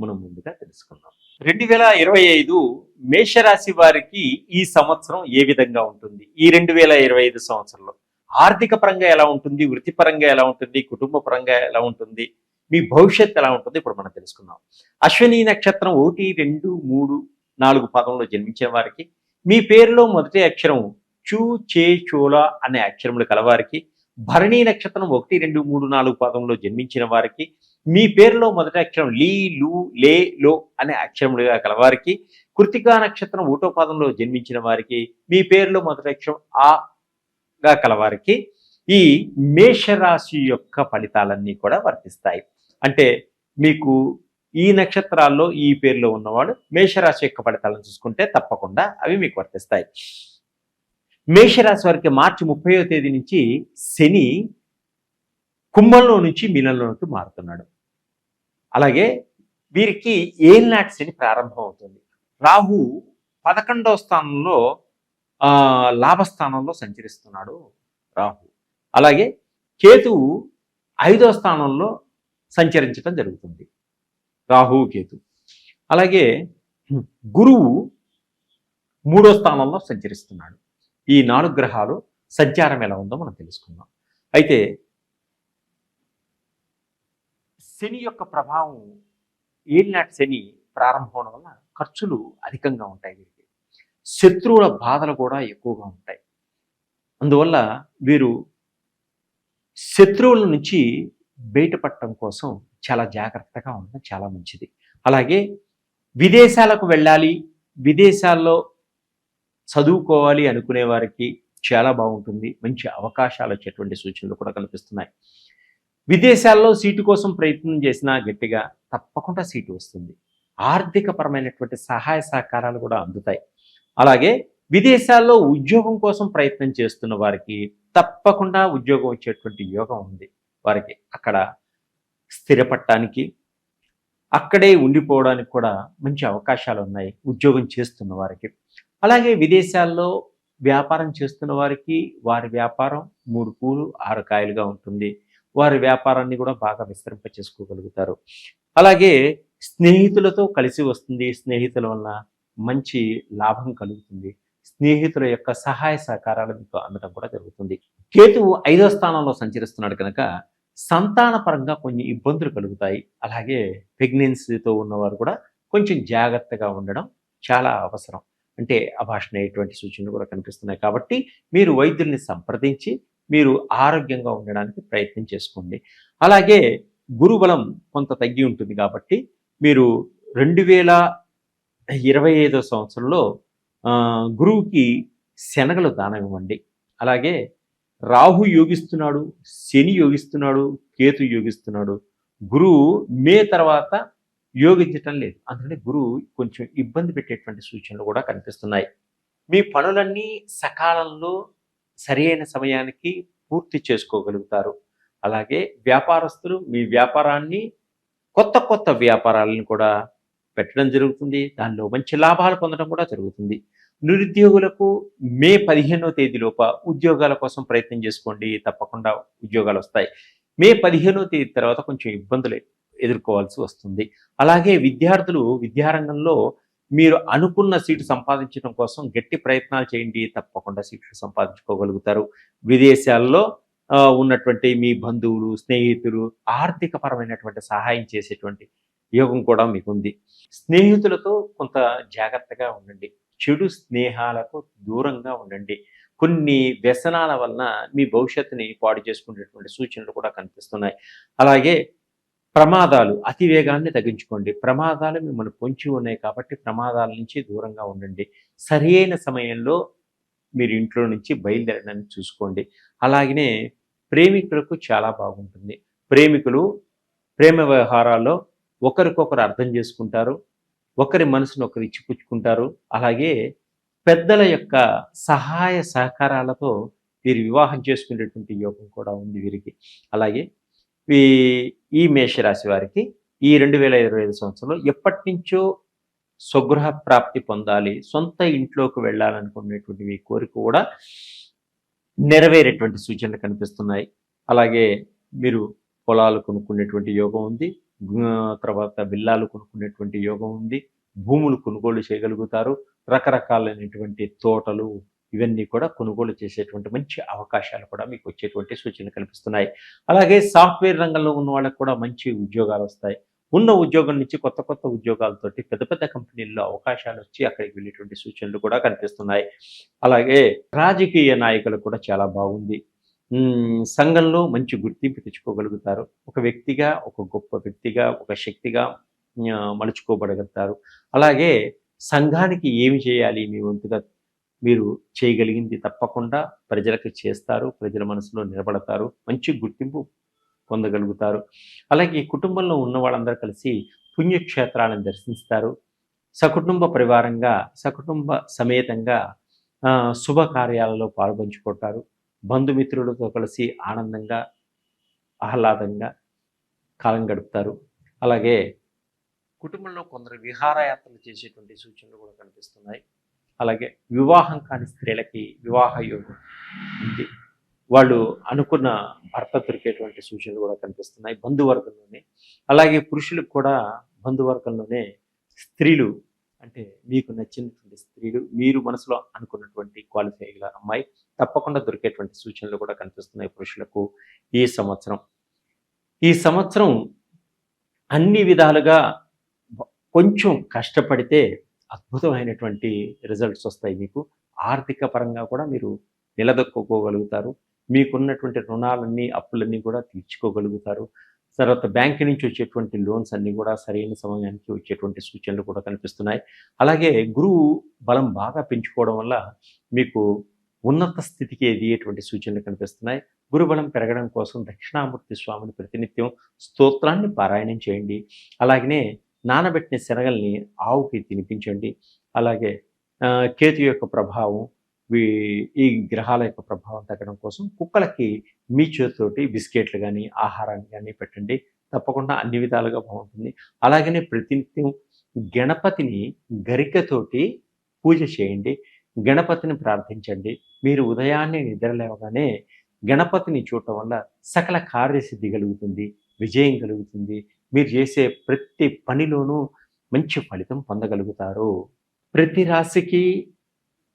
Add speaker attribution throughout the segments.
Speaker 1: మనం ముందుగా తెలుసుకుందాం. రెండు వేల ఇరవై ఐదు మేషరాశి వారికి ఈ సంవత్సరం ఏ విధంగా ఉంటుంది? ఈ రెండు వేల ఇరవై ఐదు సంవత్సరంలో ఆర్థిక పరంగా ఎలా ఉంటుంది? వృత్తిపరంగా ఎలా ఉంటుంది? కుటుంబ పరంగా ఎలా ఉంటుంది? మీ భవిష్యత్తు ఎలా ఉంటుంది? ఇప్పుడు మనం తెలుసుకుందాం. అశ్విని నక్షత్రం ఒకటి రెండు మూడు నాలుగు పదంలో జన్మించిన వారికి మీ పేరులో మొదటి అక్షరం చూ చే చోల అనే అక్షరములు కలవారికి భరణీ నక్షత్రం ఒకటి రెండు మూడు నాలుగు పదంలో జన్మించిన వారికి మీ పేరులో మొదటి అక్షరం లీ లు లే లో అనే అక్షరములుగా కలవారికి కృతికా నక్షత్రం ఒకటో పదంలో జన్మించిన వారికి మీ పేరులో మొదటి అక్షరం ఆ గా కలవారికి ఈ మేషరాశి యొక్క ఫలితాలన్నీ కూడా వర్తిస్తాయి. అంటే మీకు ఈ నక్షత్రాల్లో ఈ పేరులో ఉన్నవాడు మేషరాశి యొక్క ఫలితాలను చూసుకుంటే తప్పకుండా అవి మీకు వర్తిస్తాయి. మేషరాశి వారికి మార్చి ముప్పయో తేదీ నుంచి శని కుంభంలో నుంచి మీనంలోకి మారుతున్నాడు. అలాగే వీరికి ఏలినాటి శని ప్రారంభం అవుతుంది రాహు పదకొండవ స్థానంలో లాభస్థానంలో సంచరిస్తున్నాడు రాహు. అలాగే కేతువు ఐదో స్థానంలో సంచరించడం జరుగుతుంది. రాహు కేతు. అలాగే గురువు మూడో స్థానంలో సంచరిస్తున్నాడు. ఈ నాలుగు గ్రహాలు సంచారం ఎలా ఉందో మనం తెలుసుకుందాం. అయితే శని యొక్క ప్రభావం ఏలినాటి శని ప్రారంభం అవడం వల్ల ఖర్చులు అధికంగా ఉంటాయి వీరికి శత్రువుల బాధలు కూడా ఎక్కువగా ఉంటాయి. అందువల్ల వీరు శత్రువుల నుంచి బయటపడటం కోసం చాలా జాగ్రత్తగా ఉండడం చాలా మంచిది. అలాగే విదేశాలకు వెళ్ళాలి విదేశాల్లో చదువుకోవాలి అనుకునే వారికి చాలా బాగుంటుంది. మంచి అవకాశాలు వచ్చేటువంటి సూచనలు కూడా కనిపిస్తున్నాయి. విదేశాల్లో సీటు కోసం ప్రయత్నం చేసినా గట్టిగా తప్పకుండా సీటు వస్తుంది. ఆర్థిక పరమైనటువంటి సహాయ సహకారాలు కూడా అందుతాయి. అలాగే విదేశాల్లో ఉద్యోగం కోసం ప్రయత్నం చేస్తున్న వారికి తప్పకుండా ఉద్యోగం వచ్చేటువంటి యోగం ఉంది. వారికి అక్కడ స్థిరపడటానికి అక్కడే ఉండిపోవడానికి కూడా మంచి అవకాశాలు ఉన్నాయి ఉద్యోగం చేస్తున్న వారికి. అలాగే విదేశాల్లో వ్యాపారం చేస్తున్న వారికి వారి వ్యాపారం మూడు పూలు ఆరు కాయలుగా ఉంటుంది. వారి వ్యాపారాన్ని కూడా బాగా విస్తరింప చేసుకోగలుగుతారు అలాగే స్నేహితులతో కలిసి వస్తుంది స్నేహితుల వలన మంచి లాభం కలుగుతుంది. స్నేహితుల యొక్క సహాయ సహకారాలు మీకు అందడం కూడా జరుగుతుంది. కేతువు ఐదో స్థానంలో సంచరిస్తున్నాడు కనుక సంతాన పరంగా కొన్ని ఇబ్బందులు కలుగుతాయి. అలాగే ప్రెగ్నెన్సీతో ఉన్నవారు కూడా కొంచెం జాగ్రత్తగా ఉండడం చాలా అవసరం. అంటే అభాషణ అయ్యేటువంటి సూచనలు కూడా కనిపిస్తున్నాయి. కాబట్టి మీరు వైద్యుల్ని సంప్రదించి మీరు ఆరోగ్యంగా ఉండడానికి ప్రయత్నం చేసుకోండి. అలాగే గురుబలం కొంత తగ్గి ఉంటుంది కాబట్టి మీరు రెండు వేల ఇరవై ఐదో సంవత్సరంలో గురువుకి శనగలు దానం ఇవ్వండి. అలాగే రాహు యోగిస్తున్నాడు శని యోగిస్తున్నాడు కేతు యోగిస్తున్నాడు. గురువు మే తర్వాత యోగించటం లేదు. అందుకని గురువు కొంచెం ఇబ్బంది పెట్టేటువంటి సూచనలు కూడా కనిపిస్తున్నాయి. మీ పనులన్నీ సకాలంలో సరైన సమయానికి పూర్తి చేసుకోగలుగుతారు. అలాగే వ్యాపారస్తులు మీ వ్యాపారాన్ని కొత్త కొత్త వ్యాపారాలను కూడా పెట్టడం జరుగుతుంది. దానిలో మంచి లాభాలు పొందడం కూడా జరుగుతుంది. నిరుద్యోగులకు మే పదిహేనో తేదీలోప ఉద్యోగాల కోసం ప్రయత్నం చేసుకోండి. తప్పకుండా ఉద్యోగాలు వస్తాయి. మే పదిహేనో తేదీ తర్వాత కొంచెం ఇబ్బందులు ఎదుర్కోవాల్సి వస్తుంది. అలాగే విద్యార్థులు విద్యారంగంలో మీరు అనుకున్న సీటు సంపాదించడం కోసం గట్టి ప్రయత్నాలు చేయండి తప్పకుండా సీట్లు సంపాదించుకోగలుగుతారు. విదేశాల్లో ఉన్నటువంటి మీ బంధువులు స్నేహితులు ఆర్థికపరమైనటువంటి సహాయం చేసేటువంటి యోగం కూడా మీకు ఉంది స్నేహితులతో కొంత జాగ్రత్తగా ఉండండి. చెడు స్నేహాలకు దూరంగా ఉండండి. కొన్ని వ్యసనాల వలన మీ భవిష్యత్తుని పాడు చేసుకునేటువంటి సూచనలు కూడా కనిపిస్తున్నాయి. అలాగే ప్రమాదాలు అతి వేగాన్ని తగ్గించుకోండి. ప్రమాదాలు మిమ్మల్ని పొంచి ఉన్నాయి కాబట్టి ప్రమాదాల నుంచి దూరంగా ఉండండి. సరైన సమయంలో మీరు ఇంట్లో నుంచి బయలుదేరడానికి చూసుకోండి. అలాగనే ప్రేమికులకు చాలా బాగుంటుంది. ప్రేమికులు ప్రేమ వ్యవహారాల్లో ఒకరికొకరు అర్థం చేసుకుంటారు. ఒకరి మనసును ఒకరు ఇచ్చిపుచ్చుకుంటారు. అలాగే పెద్దల యొక్క సహాయ సహకారాలతో వీరు వివాహం చేసుకునేటువంటి యోగం కూడా ఉంది వీరికి. అలాగే ఈ ఈ మేషరాశి వారికి ఈ రెండు వేల ఇరవై ఐదు సంవత్సరంలో ఎప్పటి నుంచో స్వగృహ ప్రాప్తి పొందాలి సొంత ఇంట్లోకి వెళ్ళాలనుకునేటువంటి మీ కోరిక కూడా నెరవేరేటువంటి సూచనలు కనిపిస్తున్నాయి. అలాగే మీరు పొలాలు కొనుక్కునేటువంటి యోగం ఉంది తర్వాత విల్లాలు కొనుక్కునేటువంటి యోగం ఉంది భూములు కొనుగోలు చేయగలుగుతారు రకరకాలైనటువంటి తోటలు ఇవన్నీ కూడా కొనుగోలు చేసేటువంటి మంచి అవకాశాలు కూడా మీకు వచ్చేటువంటి సూచనలు కనిపిస్తున్నాయి అలాగే సాఫ్ట్వేర్ రంగంలో ఉన్న వాళ్ళకి కూడా మంచి ఉద్యోగాలు వస్తాయి. ఉన్న ఉద్యోగం నుంచి కొత్త కొత్త ఉద్యోగాలతోటి పెద్ద పెద్ద కంపెనీల్లో అవకాశాలు వచ్చి అక్కడికి వెళ్ళేటువంటి సూచనలు కూడా కనిపిస్తున్నాయి. అలాగే రాజకీయ నాయకులు కూడా చాలా బాగుంది. సంఘంలో మంచి గుర్తింపు తెచ్చుకోగలుగుతారు. ఒక వ్యక్తిగా ఒక గొప్ప వ్యక్తిగా ఒక శక్తిగా మలుచుకోబడగలుగుతారు. అలాగే సంఘానికి ఏమి చేయాలి? మీ వంతుగా మీరు చేయగలిగింది తప్పకుండా ప్రజలకు చేస్తారు ప్రజల మనసులో నిలబడతారు మంచి గుర్తింపు పొందగలుగుతారు. అలాగే ఈ కుటుంబంలో ఉన్న వాళ్ళందరూ కలిసి పుణ్యక్షేత్రాలను దర్శిస్తారు. సకుటుంబ పరివారంగా సకుటుంబ సమేతంగా శుభకార్యాలలో పాల్పంచుకుంటారు. బంధుమిత్రులతో కలిసి ఆనందంగా ఆహ్లాదంగా కాలం గడుపుతారు. అలాగే కుటుంబంలో కొందరు విహారయాత్రలు చేసేటువంటి సూచనలు కూడా కనిపిస్తున్నాయి. అలాగే వివాహం కాని స్త్రీలకి వివాహ యోగం ఉంది. వాళ్ళు అనుకున్న భర్త దొరికేటువంటి సూచనలు కూడా కనిపిస్తున్నాయి బంధువర్గంలోనే. అలాగే పురుషులకు కూడా బంధువర్గంలోనే స్త్రీలు అంటే మీకు నచ్చినటువంటి స్త్రీలు మీరు మనసులో అనుకున్నటువంటి క్వాలిఫై గల అమ్మాయి తప్పకుండా దొరికేటువంటి సూచనలు కూడా కనిపిస్తున్నాయి పురుషులకు ఈ సంవత్సరం. ఈ సంవత్సరం అన్ని విధాలుగా కొంచెం కష్టపడితే అద్భుతమైనటువంటి రిజల్ట్స్ వస్తాయి మీకు. ఆర్థిక పరంగా కూడా మీరు నిలదొక్కుకోగలుగుతారు. మీకున్నటువంటి రుణాలన్నీ అప్పులన్నీ కూడా తీర్చుకోగలుగుతారు. తర్వాత బ్యాంక్ నుంచి వచ్చేటువంటి లోన్స్ అన్నీ కూడా సరైన సమయానికి వచ్చేటువంటి సూచనలు కూడా కనిపిస్తున్నాయి. అలాగే గురువు బలం బాగా పెంచుకోవడం వల్ల మీకు ఉన్నత స్థితికి ఎదిగేటువంటి సూచనలు కనిపిస్తున్నాయి. గురుబలం పెరగడం కోసం దక్షిణామూర్తి స్వామిని ప్రతినిత్యం స్తోత్రాన్ని పారాయణం చేయండి. అలాగనే నానబెట్టిన శనగల్ని ఆవుకి తినిపించండి. అలాగే కేతు యొక్క ప్రభావం వీ- ఈ గ్రహాల యొక్క ప్రభావం తగ్గడం కోసం కుక్కలకి మీ చేతితోటి బిస్కెట్లు కానీ ఆహారాన్ని కానీ పెట్టండి. తప్పకుండా అన్ని విధాలుగా బాగుంటుంది. అలాగనే ప్రతినిత్యం గణపతిని గరికతోటి పూజ చేయండి. గణపతిని ప్రార్థించండి. మీరు ఉదయాన్నే నిద్రలేవగానే గణపతిని చూడటం వల్ల సకల కార్యసిద్ధి కలుగుతుంది విజయం కలుగుతుంది. మీరు చేసే ప్రతి పనిలోనూ మంచి ఫలితం పొందగలుగుతారు. ప్రతి రాశికి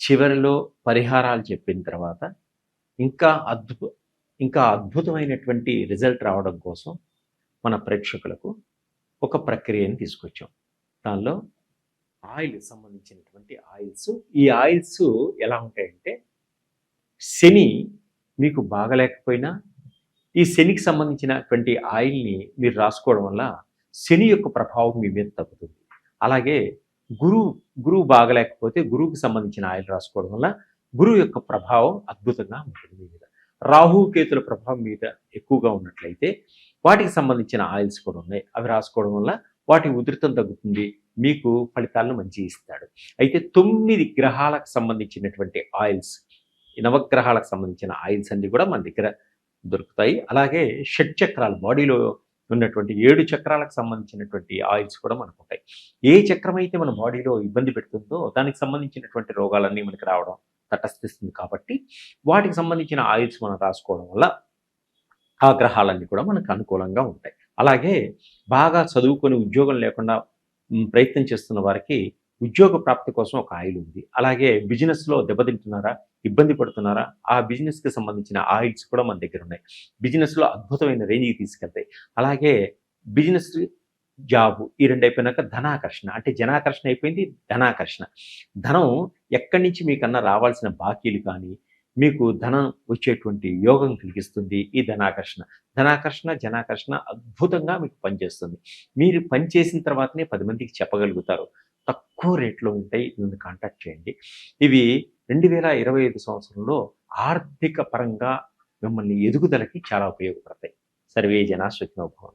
Speaker 1: చివరిలో పరిహారాలు చెప్పిన తర్వాత ఇంకా అద్భుత ఇంకా అద్భుతమైనటువంటి రిజల్ట్ రావడం కోసం మన ప్రేక్షకులకు ఒక ప్రక్రియని తీసుకొచ్చాం. దానిలో ఆయిల్ సంబంధించినటువంటి ఆయిల్స్. ఈ ఆయిల్స్ ఎలా ఉంటాయంటే శని మీకు బాగలేకపోయినా ఈ శనికి సంబంధించినటువంటి ఆయిల్ని మీరు రాసుకోవడం వల్ల శని యొక్క ప్రభావం మీ మీద తగ్గుతుంది. అలాగే గురువు గురువు బాగలేకపోతే గురువుకి సంబంధించిన ఆయిల్ రాసుకోవడం వల్ల గురువు యొక్క ప్రభావం అద్భుతంగా ఉంటుంది మీ మీద. రాహుకేతుల ప్రభావం మీద ఎక్కువగా ఉన్నట్లయితే వాటికి సంబంధించిన ఆయిల్స్ కూడా ఉన్నాయి. అవి రాసుకోవడం వల్ల వాటి ఉధృతం తగ్గుతుంది మీకు ఫలితాలను మంచి ఇస్తాడు. అయితే తొమ్మిది గ్రహాలకు సంబంధించినటువంటి ఆయిల్స్ నవగ్రహాలకు సంబంధించిన ఆయిల్స్ అన్ని కూడా మన దగ్గర దొరుకుతాయి. అలాగే షడ్ చక్రాలు బాడీలో ఉన్నటువంటి ఏడు చక్రాలకు సంబంధించినటువంటి ఆయిల్స్ కూడా మనకు ఉంటాయి ఏ చక్రం అయితే మన బాడీలో ఇబ్బంది పెడుతుందో దానికి సంబంధించినటువంటి రోగాలన్నీ మనకి రావడం తటస్థిస్తుంది కాబట్టి వాటికి సంబంధించిన ఆయిల్స్ మనం రాసుకోవడం వల్ల ఆ గ్రహాలన్నీ కూడా మనకు అనుకూలంగా ఉంటాయి. అలాగే బాగా చదువుకొని ఉద్యోగం లేకుండా ప్రయత్నం చేస్తున్న వారికి ఉద్యోగ ప్రాప్తి కోసం ఒక ఆయిల్ ఉంది. అలాగే బిజినెస్లో దెబ్బతింటున్నారా ఇబ్బంది పడుతున్నారా ఆ బిజినెస్కి సంబంధించిన ఆయిల్స్ కూడా మన దగ్గర ఉన్నాయి. బిజినెస్లో అద్భుతమైన రేంజ్కి తీసుకెళ్తాయి. అలాగే బిజినెస్ జాబ్ ఈ రెండు అయిపోయినాక ధనాకర్షణ. అంటే జనాకర్షణ అయిపోయింది ధనాకర్షణ. ధనం ఎక్కడి నుంచి మీకన్నా రావాల్సిన బాకీలు కానీ మీకు ధనం వచ్చేటువంటి యోగం కలిగిస్తుంది ఈ ధనాకర్షణ. ధనాకర్షణ జనాకర్షణ అద్భుతంగా మీకు పనిచేస్తుంది. మీరు పని చేసిన తర్వాతనే పది మందికి చెప్పగలుగుతారు. తక్కువ రేట్లో ఉంటాయి. నన్ను కాంటాక్ట్ చేయండి. ఇవి రెండు వేల ఇరవై ఐదు సంవత్సరంలో ఆర్థిక పరంగా మిమ్మల్ని ఎదుగుదలకి చాలా ఉపయోగపడతాయి. సర్వే జనా సుఖినోభవం